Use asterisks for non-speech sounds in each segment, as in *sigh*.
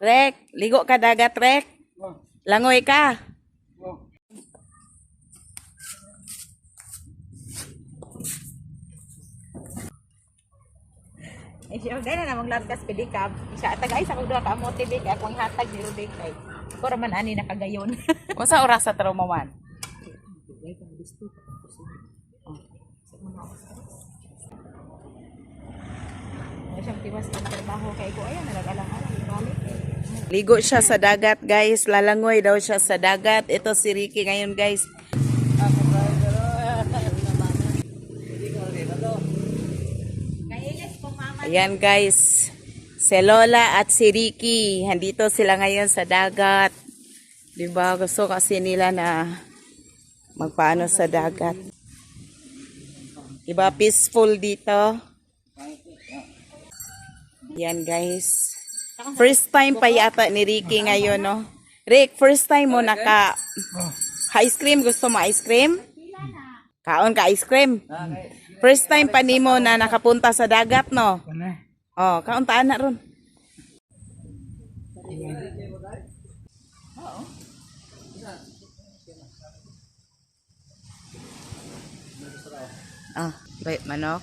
Rek, ligo ka dagat, Rek. Langoy ka. Eh, siya, gaya na namang largas pedicab. Isa, tagay sa doon ka mo, TV, kaya akong hatag ni Rubik kay. Pero man ani nakagayon. *laughs* Oras sa trauma man? Ay, siyang tiwas ng trabaho kay ko. Ayan, nalagalang-alang. Balik eh. Ligo siya sa dagat, guys. Lalangoy daw siya sa dagat. Ito si Ricky ngayon, guys. Ayan, guys. Si Lola at si Ricky. Handito sila ngayon sa dagat. Diba? Gusto kasi nila na magpaano sa dagat. Diba? Peaceful dito. Yan, guys. First time pa yata ni Ricky ngayon, no? Rick, first time mo naka ice cream. Gusto mo ice cream? Kaon ka ice cream? First time pa nimo na nakapunta sa dagat, no? Oh, kauntaan na ron. Ah, bayot manok.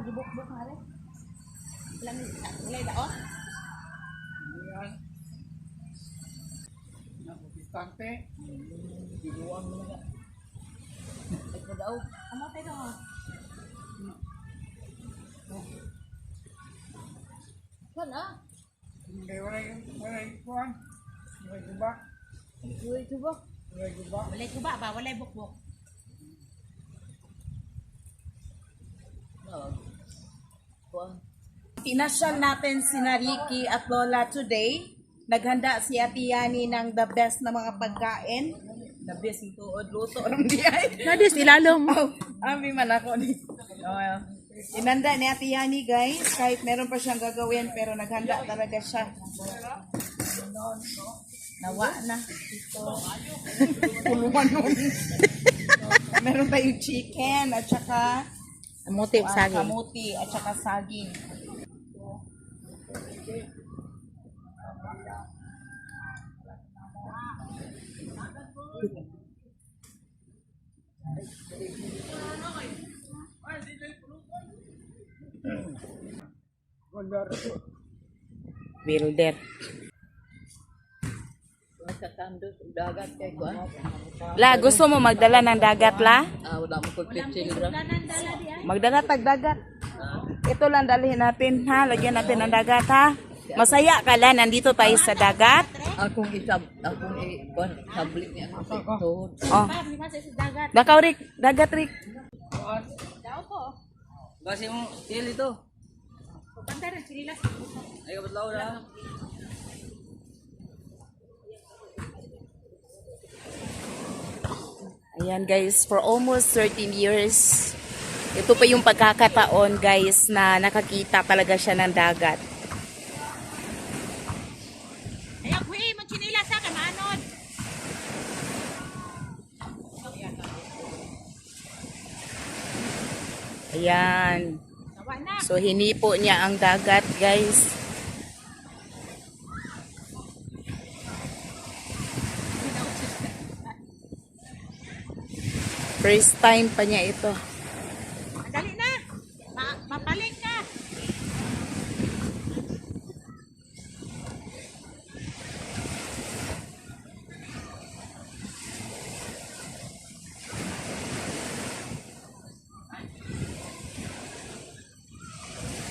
kay baka magibok-bok nga rin. Ilang, ulay daot? Tante, ginuang mo na. Ay ko daw. Amo tayo mo. Kana? Hindi, wala yung, wala yung kuhan. Wala yung ba? Uy, tubo. Wala yung ba? Walay ko ba ba? Walay bukbok. Pinasyal natin si Ricky at Lola today. Naghanda si Ate Yani ng the best na mga pagkain. The best *laughs* ng tuod, luto rin di ay. Nadis, ilalom. Oh, ami man ako ni. Oh, Inanda ni Ate Yani guys, kahit meron pa siyang gagawin pero naghanda talaga siya. Nawa na. Puluhan nun. *laughs* meron tayong chicken at saka Amuti, ah, saging. kamuti at saka saging. Builder. Kandos, dagat kay kuhan. La, gusto mo magdala ng dagat la? Ah, wala mo ko children. Magdala tag dagat. Ito lang dalhin natin ha, lagyan natin ng dagat ha. Masaya ka lang, nandito tayo sa dagat. Akong isab, akong i, kuhan, sablik niya. Oh. Dakaw Rick, dagat Rick. Daw ko. Kasi mo, il ito. Pagkanta rin, sinilas. Ay, kabatlaw na. Ayan guys, for almost 13 years, ito pa yung pagkakataon guys na nakakita talaga siya ng dagat. Ay, ako eh, magsinilas sa. Ayan. So hinipo niya ang dagat guys. First time pa niya ito. Dali na. Ma mapaling na.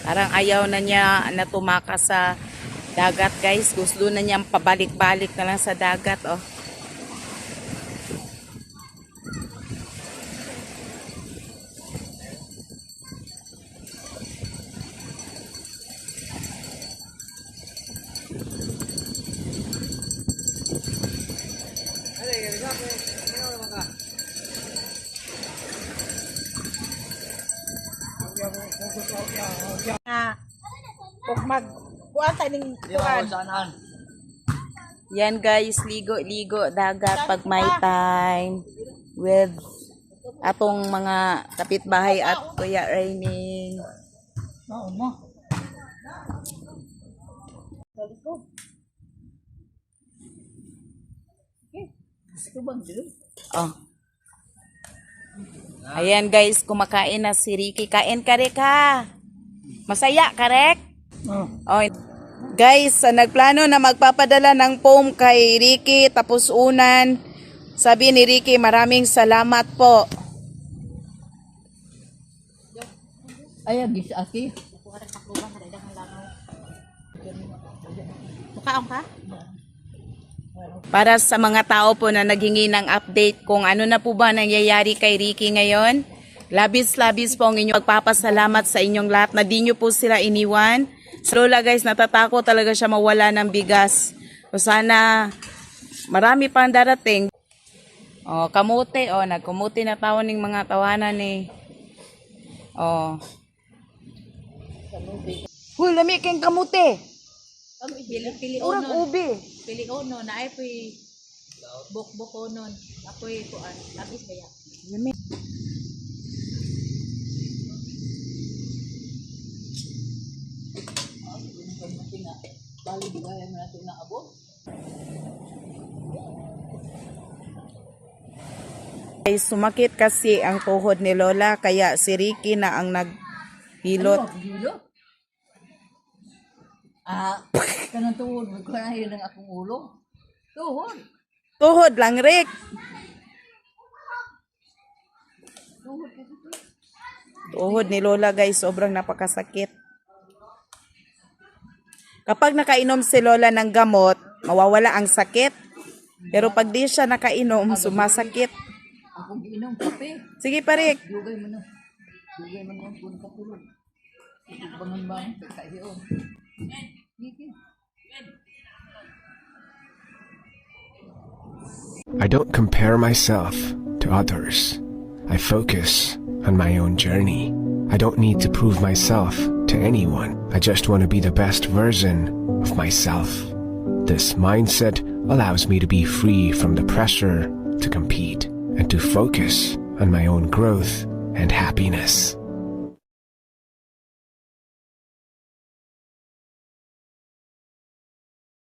Parang ayaw na niya na tumakas sa dagat guys. Gusto na niyang pabalik-balik na lang sa dagat oh. Kung mag, kuha tayo ng kuhan. Yan guys, ligo-ligo dagat pag may time with atong mga kapitbahay at Kuya Raining. Oo mo. Oh. Ayan guys, kumakain na si Ricky. Kain ka Rick ha. Masaya, correct? Oh. Guys, ah, nagplano na magpapadala ng foam kay Ricky tapos unan. Sabi ni Ricky, maraming salamat po. Ay, gis aki. Mukaon ka? Para sa mga tao po na naghingi ng update kung ano na po ba nangyayari kay Ricky ngayon, labis-labis po ang inyong pagpapasalamat sa inyong lahat na di nyo po sila iniwan. Si Lola guys, natatakot talaga siya mawala ng bigas. So sana marami pang darating. Oh, kamote, oh, nagkamote na tawon ng mga tawanan ni. Oh. Huy, lami kang kamote. Pili, Urang ubi. Pili unon. Na ay po'y buk-buk unon. Ako'y kuhan. Labis ba yan? Lami. Bali, di ba yan natin na abo? Ay, sumakit kasi ang tuhod ni Lola kaya si Ricky na ang naghilot. Ano? Dilo? Ah, kanang tuhod. Magkanahin ng akong ulo. Tuhod. Tuhod lang, Rick. Tuhod ni Lola guys, sobrang napakasakit. Kapag nakainom si Lola ng gamot, mawawala ang sakit. Pero pag di siya nakainom, sumasakit. Sige pa, Rick. Dugay mo na. Dugay mo na kung katulog. Bangon ba? Kayo. Sige. I don't compare myself to others. I focus on my own journey. I don't need to prove myself to anyone. I just want to be the best version of myself. This mindset allows me to be free from the pressure to compete and to focus on my own growth and happiness.